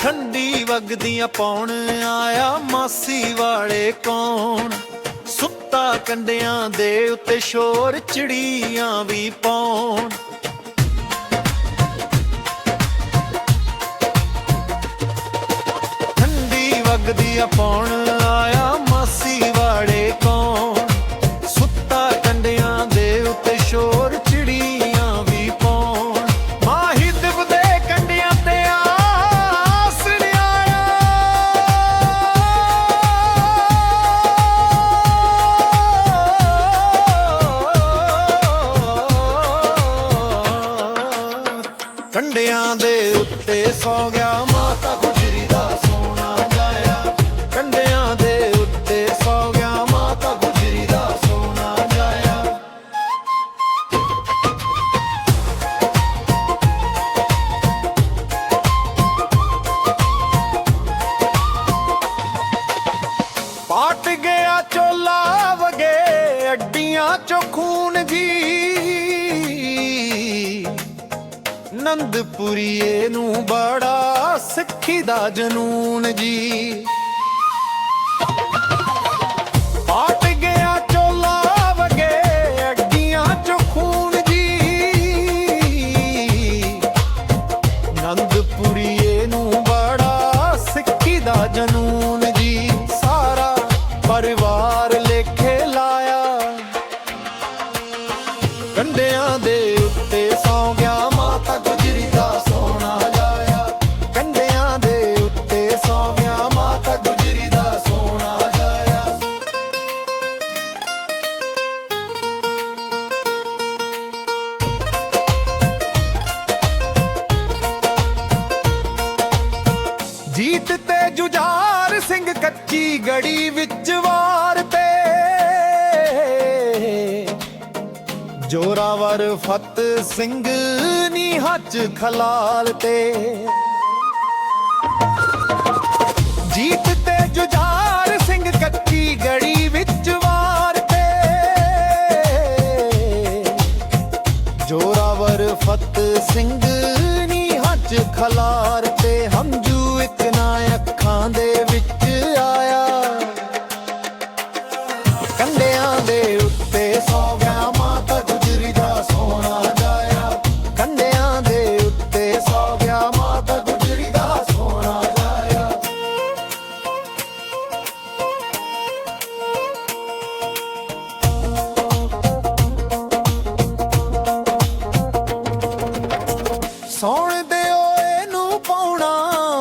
ਠੰਡੀ ਵਗਦੀਆਂ ਪੌਣ ਆਇਆ ਮਾਸੀ ਵਾਲੇ ਕੌਣ? ਸੁੱਤਾ ਕੰਡਿਆਂ ਦੇ ਉੱਤੇ ਸ਼ੋਰ ਚਿੜੀਆਂ ਵੀ ਪਾਉਣ। ਵਗਦੀਆਂ ਪੌਣ ਆਇਆ ਮਾਸੀ ਵਾਲੇ ਕੌਣ? ਸੁੱਤਾ ਕੰਡਿਆਂ ਦੇ ਉੱਤੇ ਸ਼ੋਰ, ਚਿੜੀਆਂ ਵੀ ਪਾਉਣ। ਮਾਹੀ ਦਿਵ ਦੇ ਕੰਡਿਆਂ ਤੇ ਆਸਰਿਆ ਕੰਡਿਆਂ ਦੇ ਉੱਤੇ ਸੌ ਗਿਆ ਮਾਤਾ ਵਗੇ ਚੋਂ ਖੂਨ ਜੀ ਨੰਦਪੁਰੀਏ ਨੂੰ ਬੜਾ ਸਿੱਖੀ ਦਾ ਜਨੂਨ ਜੀ। ਪਾਟ ਗਿਆ ਚੋਲਾ ਵਗੇ ਅੱਡੀਆਂ ਚੋਂ ਖੂਨ ਜੀ। ਨੰਦਪੁਰੀਏ ਨੂੰ ਬੜਾ ਸਿੱਖੀ ਦਾ ਜਨੂਨ ਦੇ ਉੱਤੇ ਸੌ ਗਿਆ ਮਾਤਾ ਗੁਜਰੀ ਦਾ ਸੋਨਾ ਜਾਇਆ। ਕੰਡਿਆਂ ਦੇ ਉੱਤੇ ਸੌ ਗਿਆ ਮਾਤਾ ਗੁਜਰੀ ਦਾ ਸੋਨਾ ਜਾਇਆ। ਜੀਤ ਤੇ ਜੁਝਾਰ ਸਿੰਘ ਕੱਚੀ ਗੜੀ ਵਿੱਚ ਵਾਰ ਤੇ ਜੋਰਾਵਰ ਫਤ ਸਿੰਘ ਨੀ ਹੱਜ ਖਲਾਲ ਤੇ। ਜੀਤ ਤੇ ਜੁਝਾਰ ਸਿੰਘ ਕੱਚੀ ਗੜੀ ਵਿੱਚ ਵਾਰ ਤੇ। ਜੋਰਾਵਰ ਫਤ ਸਿੰਘ ਨੀ ਹੱਜ ਖਲਾਰ ਸੌਣ ਦਿਓ ਇਹਨੂੰ ਪਾਉਣਾ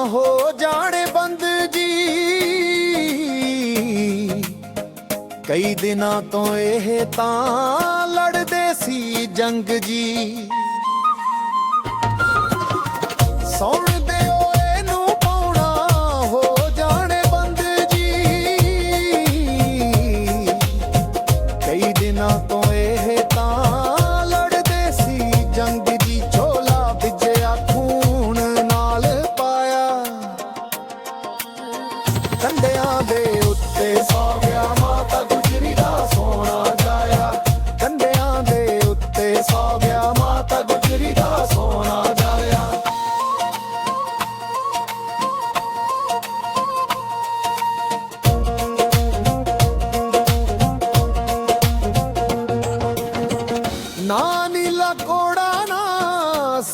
ਹੋ ਜਾਣੇ ਬੰਦ ਜੀ। ਕਈ ਦਿਨਾਂ ਤੋਂ ਇਹ ਤਾਂ ਲੜਦੇ ਸੀ ਜੰਗ ਜੀ। ਸੌਣ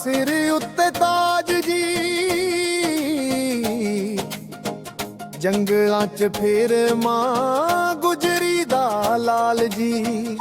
ਸਿਰ ਉੱਤੇ ਤਾਜ ਜੀ। ਜੰਗਲਾਂ 'ਚ ਫੇਰ ਮਾਂ ਗੁਜਰੀ ਦਾ ਲਾਲ ਜੀ।